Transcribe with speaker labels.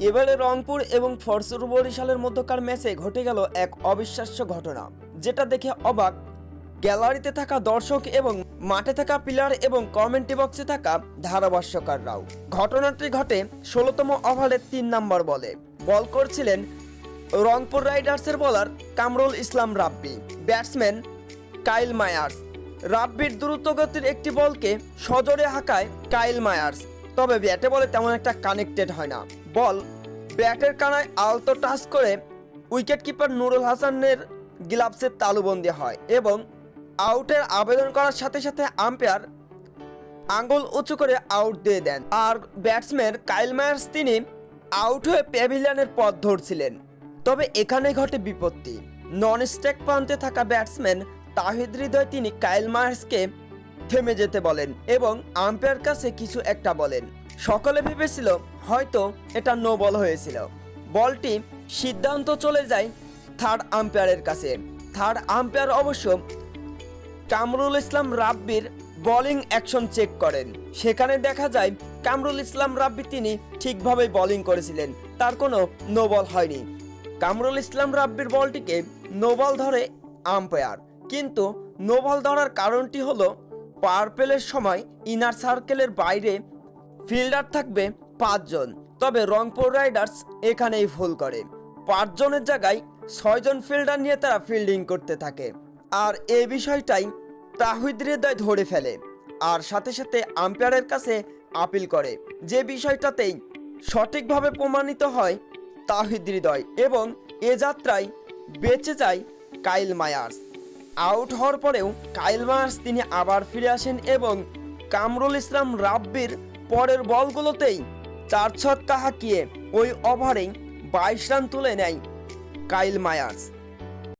Speaker 1: এবারে রংপুর এবং ফরসুর বরিশালের মধ্যকার ম্যাচে ঘটে গেল এক অবিশ্বাস্য ঘটনা, যেটা দেখে অবাক। গ্যালারিতে থাকা দর্শক এবং মাঠে থাকা পিলার এবং কমেন্ট্রি বক্সে থাকা ধারাভাষ্যকাররাও। ঘটনাটি ঘটে ষোলোতম ওভারের তিন নম্বর বলে। বল করছিলেন রংপুর রাইডার্সের বলার Kamrul Islam Rabbi, batsman Kyle Myers. রাব্বির দ্রুতগতির একটি বলকে সজোরে হাঁকায় কাইল মায়ার্স। তবে ব্যাটে বলে তেমন একটা কানেক্টেড হয় না। বল, ব্যাটের কানায় আলতো টাচ করে উইকেট কিপার নুরুল হাসানের গ্লাভসের তালুবন্দি হয় এবং আউটের আবেদন করার সাথে সাথে আম্পায়ার আঙ্গুল উঁচু করে আউট দিয়ে দেন। আর ব্যাটসম্যান কাইল মায়ার্স তিনি আউট হয়ে প্যাভিলিয়নের পথ ধরছিলেন। তবে এখানে ঘটে বিপত্তি। নন স্ট্যাক প্রান্তে থাকা ব্যাটসম্যান তাহিদ হৃদয় তিনি কাইল মায়ার্সকে থেমে যেতে বলেন এবং আম্পায়ার কাছে কিছু একটা বলেন। সকলে ভেবেছিল হয়তো এটা নো বল হয়েছিল। বলটি সিদ্ধান্ত চলে যায় থার্ড আম্পায়ারের কাছে। থার্ড আম্পায়ার অবশ্য কামরুল ইসলাম রাব্বির বোলিং অ্যাকশন চেক করেন। সেখানে দেখা যায় কামরুল ইসলাম রাব্বি তিনি ঠিকভাবে বোলিং করেছিলেন, তার কোনো নো বল হয়নি। কামরুল ইসলাম রাব্বির বলটিকে নো বল ধরে আম্পায়ার। কিন্তু নো বল ধরার কারণটি হলো পার্পেলের সময় ইনার সার্কেলের বাইরে ফিল্ডার থাকবে পাঁচজন। তবে রংপুর রাইডার্স এখানেই ভুল করে। পাঁচজনের জায়গায় ছয়জন ফিল্ডার নিয়ে তারা ফিল্ডিং করতে থাকে। আর এই বিষয়টাই তাহিদ হৃদয় ধরে ফেলে। আর সাথে সাথে আম্পায়ারের কাছে আপিল করে। যে বিষয়টাতেই সঠিকভাবে প্রমাণিত হয় তাহিদ হৃদয় এবং এ যাত্রায় বেঁচে যায় কাইল মায়ার্স আউট হওয়ার পরেও কাইল মার্স তিনি আবার ফিরে আসেন এবং কামরুল ইসলাম রাব্বির পরের বলগুলোতেই চার ছক্কা হাঁকিয়ে ওই ওভারেই বাইশ রান তুলে নেয় কাইল মায়ার্স।